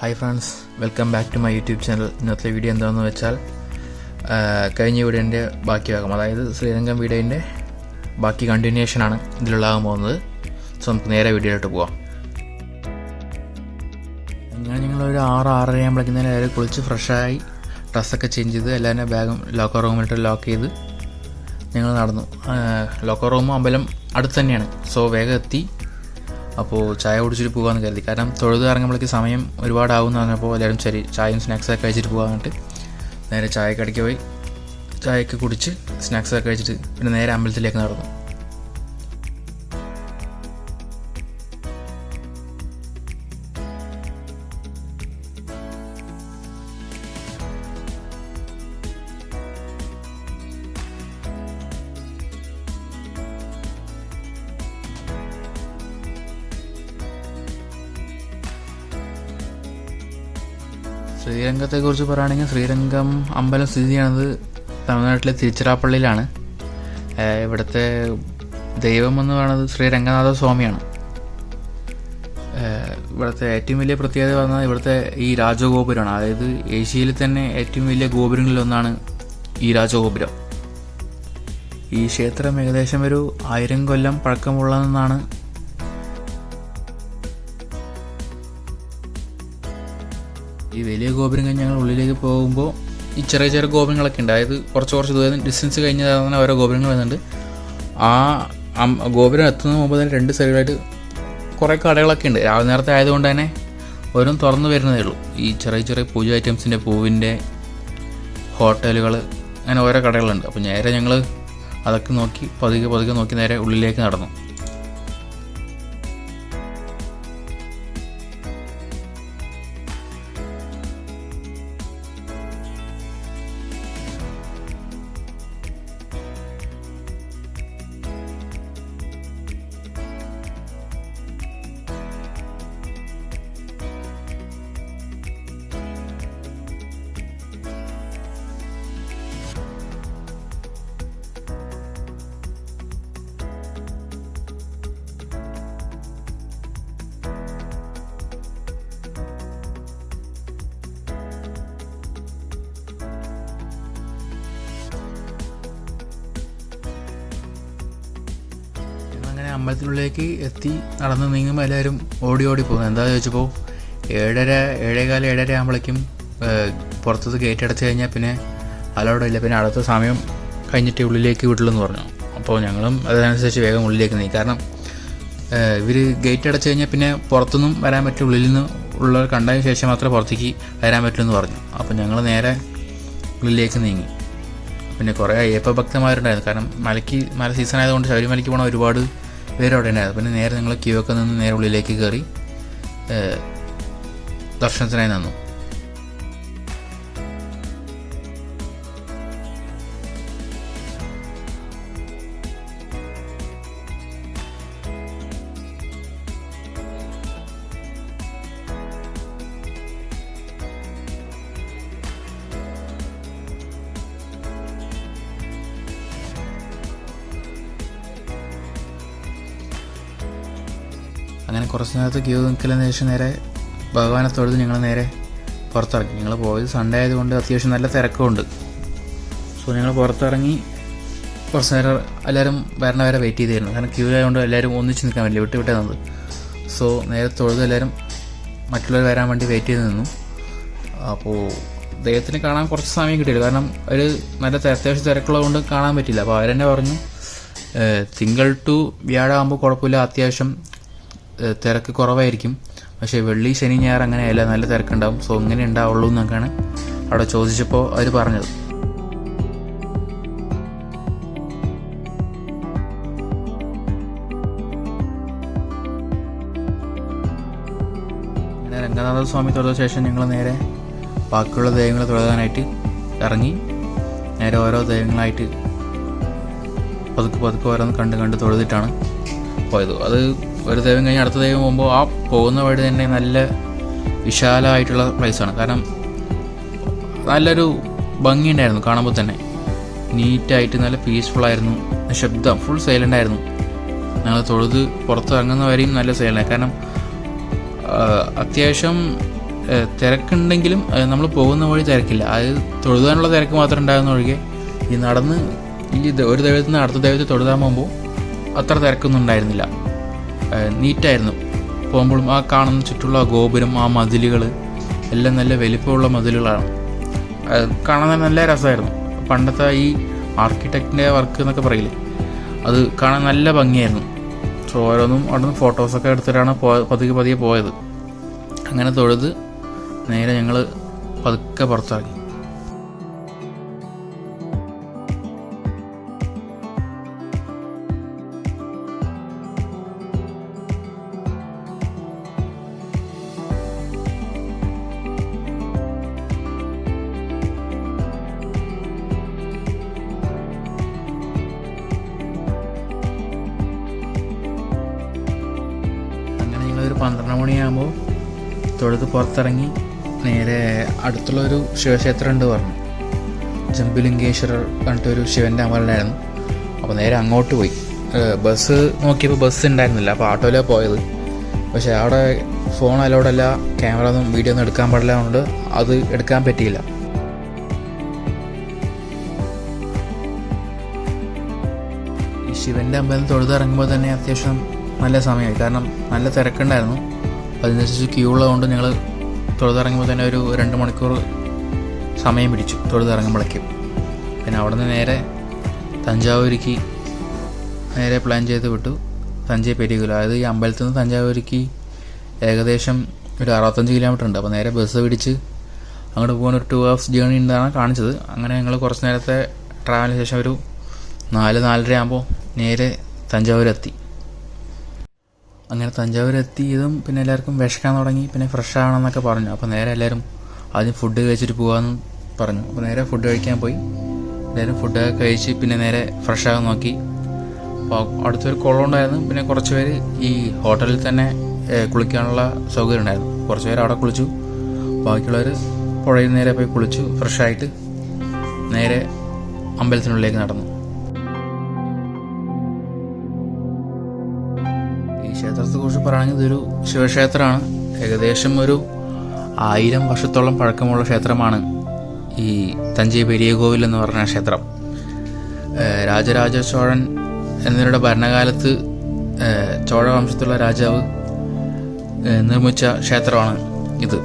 Hi friends welcome back to my YouTube channel ഇന്നത്തെ video എന്താണെന്ന് വെച്ചാൽ കഴിഞ്ഞ വീഡിയോന്റെ ബാക്കി ഭാഗം അതായത് ശ്രീരംഗം വീഡിയോന്റെ ബാക്കി കണ്ടിന്യൂഷനാണ് ഇതിലുള്ളതാകാൻ പോകുന്നത്. സോ നമുക്ക് നേരെ വീഡിയോയിലോട്ട് പോവാം. ഞാൻ ഞങ്ങളൊരു ആറ് ആറര ആകുമ്പോഴേക്കും തന്നെ എല്ലാവരും കുളിച്ച് ഫ്രഷായി ഡ്രസ്സൊക്കെ ചേഞ്ച് ചെയ്ത് എല്ലാവരും ബാഗും ലോക്കർ റൂമിലിട്ട് ലോക്ക് ചെയ്ത് ഞങ്ങൾ നടന്നു. ലോക്കർ റൂമും അമ്പലം അടുത്ത് തന്നെയാണ്. സോ വേഗം എത്തി. അപ്പോൾ ചായ കുടിച്ചിട്ട് പോകാമെന്ന് കരുതി. കാരണം തൊഴുത് ഇറങ്ങുമ്പോഴേക്ക് സമയം ഒരുപാടാവും എന്ന് പറഞ്ഞപ്പോൾ എല്ലാവരും ശരി ചായയും സ്നാക്സൊക്കെ കഴിച്ചിട്ട് പോകാന്നിട്ട് നേരെ ചായക്കടയ്ക്ക് പോയി. ചായയൊക്കെ കുടിച്ച് സ്നാക്സൊക്കെ കഴിച്ചിട്ട് പിന്നെ നേരെ അമ്പലത്തിലേക്ക് നടന്നു. ശ്രീരംഗത്തെക്കുറിച്ച് പറയുകയാണെങ്കിൽ ശ്രീരംഗം അമ്പലം സ്ഥിതി ചെയ്യുന്നത് തമിഴ്നാട്ടിലെ തിരുച്ചിറാപ്പള്ളിയിലാണ്. ഇവിടുത്തെ ദൈവം എന്ന് പറയുന്നത് ശ്രീ രംഗനാഥ സ്വാമിയാണ് ഇവിടുത്തെ ഏറ്റവും വലിയ പ്രത്യേകത പറഞ്ഞാൽ ഇവിടുത്തെ ഈ രാജഗോപുരമാണ്. അതായത് ഏഷ്യയിൽ തന്നെ ഏറ്റവും വലിയ ഗോപുരങ്ങളിലൊന്നാണ് ഈ രാജഗോപുരം. ഈ ക്ഷേത്രം ഏകദേശം ഒരു ആയിരം കൊല്ലം പഴക്കമുള്ളതെന്നാണ് വലിയ ഗോപുരം കഴിഞ്ഞ് ഞങ്ങൾ ഉള്ളിലേക്ക് പോകുമ്പോൾ ഈ ചെറിയ ചെറിയ ഗോപുരങ്ങളൊക്കെ ഉണ്ട്. അതായത് കുറച്ച് കുറച്ച് ദൂരം ഡിസ്റ്റൻസ് കഴിഞ്ഞ് തന്നെ ഓരോ ഗോപുരങ്ങൾ വരുന്നുണ്ട്. ആ ഗോപുരം എത്തുന്ന മുമ്പ് തന്നെ രണ്ട് സൈഡിലായിട്ട് കുറേ കടകളൊക്കെ ഉണ്ട്. രാവിലെ നേരത്തെ ആയതുകൊണ്ട് തന്നെ ഓരോ തുറന്നു വരുന്നതേ ഉള്ളൂ. ഈ ചെറിയ ചെറിയ പൂജ ഐറ്റംസിന്റെ പൂവിന്റെ ഹോട്ടലുകൾ അങ്ങനെ ഓരോ കടകളുണ്ട്. അപ്പോൾ നേരെ ഞങ്ങൾ അതൊക്കെ നോക്കി പതുക്കെ പതുക്കെ നോക്കി നേരെ ഉള്ളിലേക്ക് നടന്നു. അമ്പലത്തിനുള്ളിലേക്ക് എത്തി നടന്ന് നീങ്ങുമ്പോൾ എല്ലാവരും ഓടി ഓടി പോകുന്നു. എന്താ ചോദിച്ചപ്പോൾ ഏഴര ഏഴേകാല ഏഴര ആകുമ്പോഴേക്കും പുറത്തത് ഗേറ്റ് അടച്ചു കഴിഞ്ഞാൽ പിന്നെ അലോടെ ഇല്ല പിന്നെ അടുത്ത സമയം കഴിഞ്ഞിട്ട് ഉള്ളിലേക്ക് വിട്ടുള്ളൂ എന്ന് പറഞ്ഞു. അപ്പോൾ ഞങ്ങളും അതിനനുസരിച്ച് വേഗം ഉള്ളിലേക്ക് നീങ്ങി. കാരണം ഇവർ ഗേറ്റ് അടച്ചു കഴിഞ്ഞാൽ പിന്നെ പുറത്തുനിന്നും വരാൻ പറ്റും ഉള്ളിൽ നിന്ന് ഉള്ളവർ കണ്ടതിന് ശേഷം മാത്രമേ പുറത്തേക്ക് വരാൻ പറ്റുള്ളൂ എന്ന് പറഞ്ഞു. അപ്പോൾ ഞങ്ങൾ നേരെ ഉള്ളിലേക്ക് നീങ്ങി. പിന്നെ കുറേ അയ്യപ്പ ഭക്തന്മാരുണ്ടായിരുന്നു. കാരണം മലയ്ക്ക് മല സീസൺ ആയതുകൊണ്ട് ശബരിമലയ്ക്ക് പോകണ ഒരുപാട് പേര് അവിടെ ഉണ്ടായിരുന്നു പിന്നെ നേരെ നിങ്ങൾ ക്യൂ ഒക്കെ നിന്ന് നേരെ ഉള്ളിലേക്ക് കയറി ദർശനത്തിനായി നിന്നു. അങ്ങനെ കുറച്ച് നേരത്തെ ക്യൂ നിൽക്കലിന് ശേഷം നേരെ ഭഗവാനെ തൊഴുത് ഞങ്ങൾ നേരെ പുറത്തിറങ്ങി. ഞങ്ങൾ പോയത് സൺഡേ ആയതുകൊണ്ട് അത്യാവശ്യം നല്ല തിരക്കുമുണ്ട്. സോ ഞങ്ങൾ പുറത്തിറങ്ങി കുറച്ച് നേരം എല്ലാവരും വരണ വരെ വെയിറ്റ് ചെയ്തിരുന്നു. കാരണം ക്യൂ ആയതുകൊണ്ട് എല്ലാവരും ഒന്നിച്ച് നിൽക്കാൻ വേണ്ടി വിട്ട് വിട്ടേ നിന്നത്. സോ നേരെ തൊഴുത് എല്ലാവരും മറ്റുള്ളവർ വരാൻ വേണ്ടി വെയിറ്റ് ചെയ്ത് നിന്നു. അപ്പോൾ ദൈവത്തിന് കാണാൻ കുറച്ച് സമയം കിട്ടിയില്ല. കാരണം ഒരു നല്ല അത്യാവശ്യം തിരക്കുള്ളതുകൊണ്ട് കാണാൻ പറ്റില്ല അപ്പോൾ അവരെന്നെ പറഞ്ഞു തിങ്കൾ ടു വ്യാഴാകുമ്പോൾ കുഴപ്പമില്ല. അത്യാവശ്യം തിരക്ക് കുറവായിരിക്കും. പക്ഷേ വെള്ളി ശനി ഞായർ അങ്ങനെയല്ല നല്ല തിരക്കുണ്ടാവും. സോ ഇങ്ങനെ ഉണ്ടാവുള്ളൂ എന്നൊക്കെയാണ് അവിടെ ചോദിച്ചപ്പോൾ അവർ പറഞ്ഞത്. രംഗനാഥ സ്വാമി തൊഴുത ശേഷം ഞങ്ങൾ നേരെ ബാക്കിയുള്ള ദൈവങ്ങളെ തൊഴുതാനായിട്ട് ഇറങ്ങി. നേരെ ഓരോ ദൈവങ്ങളായിട്ട് പതുക്കെ പതുക്കെ ഓരോന്ന് കണ്ട് കണ്ട് തൊഴുതിട്ടാണ് പോയത്. അത് ഒരു ദൈവം കഴിഞ്ഞ് അടുത്ത ദൈവം പോകുമ്പോൾ ആ പോകുന്ന വഴി തന്നെ നല്ല വിശാലമായിട്ടുള്ള പ്ലേസാണ് കാരണം നല്ലൊരു ഭംഗിയുണ്ടായിരുന്നു കാണുമ്പോൾ തന്നെ. നീറ്റായിട്ട് നല്ല പീസ്ഫുൾ ആയിരുന്നു. നിശബ്ദം ഫുൾ സൈലന്റ് ആയിരുന്നു. ഞങ്ങൾ തൊഴുത് പുറത്തിറങ്ങുന്നവരെയും നല്ല സൈലന്റ് കാരണം അത്യാവശ്യം തിരക്കുണ്ടെങ്കിലും നമ്മൾ പോകുന്ന വഴി തിരക്കില്ല. അത് തൊഴുതാനുള്ള തിരക്ക് മാത്രം ഉണ്ടാകുന്ന ഒഴികെ ഈ നടന്ന് ഈ ഒരു ദൈവത്തിൽ നിന്ന് അടുത്ത ദൈവത്തിൽ തൊഴുതാൻ പോകുമ്പോൾ അത്ര തിരക്കൊന്നും ഉണ്ടായിരുന്നില്ല. നീറ്റായിരുന്നു. പോകുമ്പോഴും ആ കാണുന്ന ചുറ്റുള്ള ഗോപുരം ആ മതിലുകൾ എല്ലാം നല്ല വലിപ്പമുള്ള മതിലുകളാണ്. കാണാൻ തന്നെ നല്ല രസമായിരുന്നു. പണ്ടത്തെ ഈ ആർക്കിടെക്റ്റിന്റെ വർക്ക് എന്നൊക്കെ പറയില്ലേ അത് കാണാൻ നല്ല ഭംഗിയായിരുന്നു. സോ ഓരോന്നും അവിടെ നിന്ന് ഫോട്ടോസൊക്കെ എടുത്തിട്ടാണ് പോ പതുക്കെ പതിയെ പോയത്. അങ്ങനെ തൊഴുത് നേരെ ഞങ്ങൾ പതുക്കെ പുറത്തിറങ്ങി. മണിയാകുമ്പോൾ തൊഴുത് പുറത്തിറങ്ങി നേരെ അടുത്തുള്ളൊരു ശിവക്ഷേത്രം ഉണ്ട് പറഞ്ഞു. ജംബുലിംഗേശ്വരർ പറഞ്ഞിട്ടൊരു ശിവന്റെ അമലുണ്ടായിരുന്നു അപ്പോൾ നേരെ അങ്ങോട്ട് പോയി. ബസ് നോക്കിയപ്പോൾ ബസ് ഉണ്ടായിരുന്നില്ല. അപ്പോൾ ഓട്ടോയിലാണ് പോയത്. പക്ഷേ അവിടെ ഫോൺ അലോഡല്ല ക്യാമറ ഒന്നും വീഡിയോ ഒന്നും എടുക്കാൻ പാടില്ല കൊണ്ട് അത് എടുക്കാൻ പറ്റിയില്ല. ശിവന്റെ അമ്പലം തൊഴുതിറങ്ങുമ്പോൾ തന്നെ അത്യാവശ്യം നല്ല സമയമായി. കാരണം നല്ല തിരക്കുണ്ടായിരുന്നു. അതിനനുസരിച്ച് ക്യൂ ഉള്ളതുകൊണ്ട് ഞങ്ങൾ തൊഴുതിറങ്ങുമ്പോൾ തന്നെ ഒരു രണ്ട് മണിക്കൂർ സമയം പിടിച്ചു തൊഴുതിറങ്ങുമ്പോഴേക്കും പിന്നെ അവിടെ നിന്ന് നേരെ തഞ്ചാവൂരിക്ക് നേരെ പ്ലാൻ ചെയ്ത് വിട്ടു. തഞ്ചൈ പെരിയകുല. അതായത് ഈ അമ്പലത്തിൽ നിന്ന് തഞ്ചാവൂരിക്ക് ഏകദേശം ഒരു അറുപത്തഞ്ച് കിലോമീറ്റർ ഉണ്ട്. അപ്പോൾ നേരെ ബസ് പിടിച്ച് അങ്ങോട്ട് പോകാൻ ഒരു ടു ഹവേഴ്സ് ജേണി ഉണ്ടെന്നാണ് കാണിച്ചത്. അങ്ങനെ ഞങ്ങൾ കുറച്ച് നേരത്തെ ട്രാവലിന് ശേഷം ഒരു നാല് നാലര ആകുമ്പോൾ നേരെ തഞ്ചാവൂരെത്തി. അങ്ങനെ തഞ്ചാവൂർ എത്തിയതും പിന്നെ എല്ലാവർക്കും വിഷക്കാൻ തുടങ്ങി പിന്നെ ഫ്രഷ് ആവണമെന്നൊക്കെ പറഞ്ഞു. അപ്പോൾ നേരെ എല്ലാവരും ആദ്യം ഫുഡ് കഴിച്ചിട്ട് പോകാമെന്ന് പറഞ്ഞു. അപ്പോൾ നേരെ ഫുഡ് കഴിക്കാൻ പോയി. എല്ലാവരും ഫുഡൊക്കെ കഴിച്ച് പിന്നെ നേരെ ഫ്രഷ് ആകാൻ നോക്കി. അപ്പോൾ അടുത്തൊരു കുളം ഉണ്ടായിരുന്നു. പിന്നെ കുറച്ച് പേര് ഈ ഹോട്ടലിൽ തന്നെ കുളിക്കാനുള്ള സൗകര്യം ഉണ്ടായിരുന്നു. കുറച്ച് പേര് അവിടെ കുളിച്ചു. ബാക്കിയുള്ളവർ പുഴയിൽ നേരെ പോയി കുളിച്ചു ഫ്രഷായിട്ട് നേരെ അമ്പലത്തിനുള്ളിലേക്ക് നടന്നു. ക്ഷേത്രത്തെക്കുറിച്ച് പറയുകയാണെങ്കിൽ ഇതൊരു ശിവക്ഷേത്രമാണ്. ഏകദേശം ഒരു ആയിരം വർഷത്തോളം പഴക്കമുള്ള ക്ഷേത്രമാണ് ഈ തഞ്ചൈ പെരിയ കോവിൽ എന്ന് പറഞ്ഞ ക്ഷേത്രം. രാജരാജ ചോഴൻ എന്നിവരുടെ ഭരണകാലത്ത് ചോഴ രാജാവ് നിർമ്മിച്ച ക്ഷേത്രമാണ് ഇത്.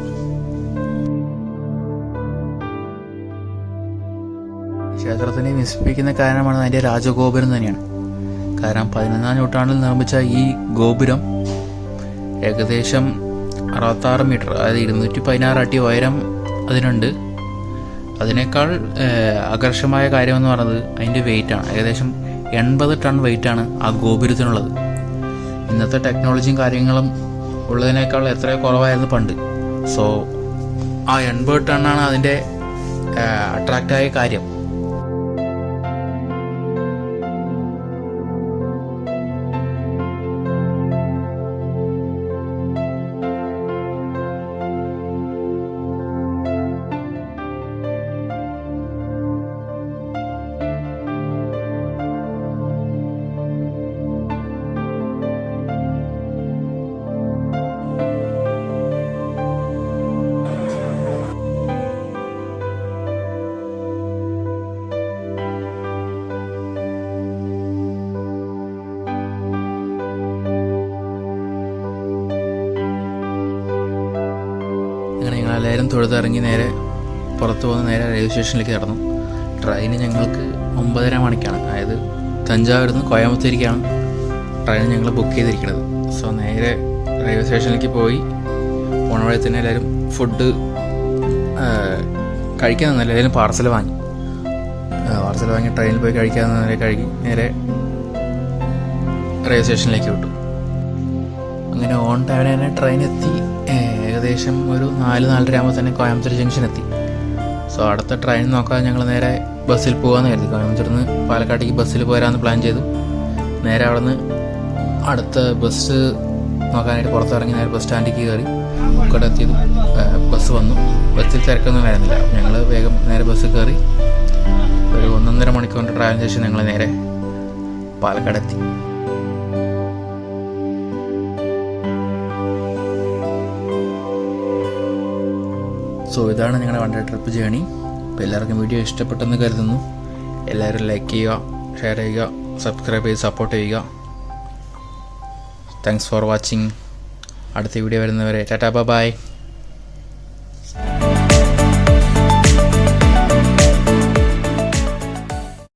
ക്ഷേത്രത്തിനെ വിസ്മിപ്പിക്കുന്ന കാരണമാണ് അതിന്റെ രാജഗോപുരം തന്നെയാണ്. കാരണം പതിനൊന്നാം നൂറ്റാണ്ടിൽ നിർമ്മിച്ച ഈ ഗോപുരം ഏകദേശം അറുപത്താറ് മീറ്റർ അതായത് ഇരുന്നൂറ്റി പതിനാറ് അടി ഉയരം അതിനുണ്ട്. അതിനേക്കാൾ ആകർഷമായ കാര്യമെന്ന് പറയുന്നത് അതിന്റെ വെയിറ്റാണ് ഏകദേശം എൺപത് ടൺ വെയിറ്റാണ് ആ ഗോപുരത്തിനുള്ളത്. ഇന്നത്തെ ടെക്നോളജിയും കാര്യങ്ങളും ഉള്ളതിനേക്കാൾ എത്രയോ കുറവായിരുന്നു പണ്ട്. സോ ആ എൺപത് ടണ്ണാണ് അതിന്റെ അട്രാക്റ്റായ കാര്യം. തൊഴുതിറങ്ങി നേരെ പുറത്തു പോകുന്ന നേരെ റെയിൽവേ സ്റ്റേഷനിലേക്ക് കടന്നു. ട്രെയിന് ഞങ്ങൾക്ക് ഒമ്പതര മണിക്കാണ്. അതായത് തഞ്ചാവൂരിൽ നിന്ന് കോയമ്പത്തൂരിക്കാണ് ട്രെയിൻ ഞങ്ങൾ ബുക്ക് ചെയ്തിരിക്കുന്നത്. സോ നേരെ റെയിൽവേ സ്റ്റേഷനിലേക്ക് പോയി. പോണ വഴി തന്നെ എല്ലാവരും ഫുഡ് കഴിക്കാൻ തന്നില്ല എല്ലാവരും പാർസൽ വാങ്ങി. പാർസൽ വാങ്ങി ട്രെയിനിൽ പോയി കഴിക്കാൻ നേരെ കഴുകി നേരെ റെയിൽവേ സ്റ്റേഷനിലേക്ക് വിട്ടു. അങ്ങനെ ഓൺ ടൈമിന് തന്നെ ട്രെയിൻ എത്തി. ഏകദേശം ഒരു നാല് നാലര ആകുമ്പോൾ തന്നെ കോയമ്പത്തൂർ ജംഗ്ഷൻ എത്തി. സോ അടുത്ത ട്രെയിൻ നോക്കാതെ ഞങ്ങൾ നേരെ ബസ്സിൽ പോകാമെന്ന് കരുതി. കോയമ്പത്തൂരിൽ നിന്ന് പാലക്കാട്ടേക്ക് ബസ്സിൽ പോരാമെന്ന് പ്ലാൻ ചെയ്തു. നേരെ അവിടെ നിന്ന് അടുത്ത ബസ് നോക്കാനായിട്ട് പുറത്തിറങ്ങി നേരെ ബസ് സ്റ്റാൻഡിലേക്ക് കയറി. ഇവിടെ എത്തിയതും ബസ് വന്നു. ബസ്സിൽ തിരക്കൊന്നും വരുന്നില്ല ഞങ്ങൾ വേഗം നേരെ ബസ്സിൽ കയറി ഒരു ഒന്നൊന്നര മണിക്കൂറിന്റെ ട്രാവലിന് ശേഷം ഞങ്ങൾ നേരെ പാലക്കാട് എത്തി സോ ഇതാണ് ഞങ്ങളുടെ വൺ ട്രിപ്പ് ജേണി അപ്പോൾ എല്ലാവർക്കും വീഡിയോ ഇഷ്ടപ്പെട്ടെന്ന് കരുതുന്നു. എല്ലാവരും ലൈക്ക് ചെയ്യുക ഷെയർ ചെയ്യുക സബ്സ്ക്രൈബ് ചെയ്ത് സപ്പോർട്ട് ചെയ്യുക. താങ്ക്സ് ഫോർ വാച്ചിങ് അടുത്ത വീഡിയോ വരുന്നവരെ. Tata bye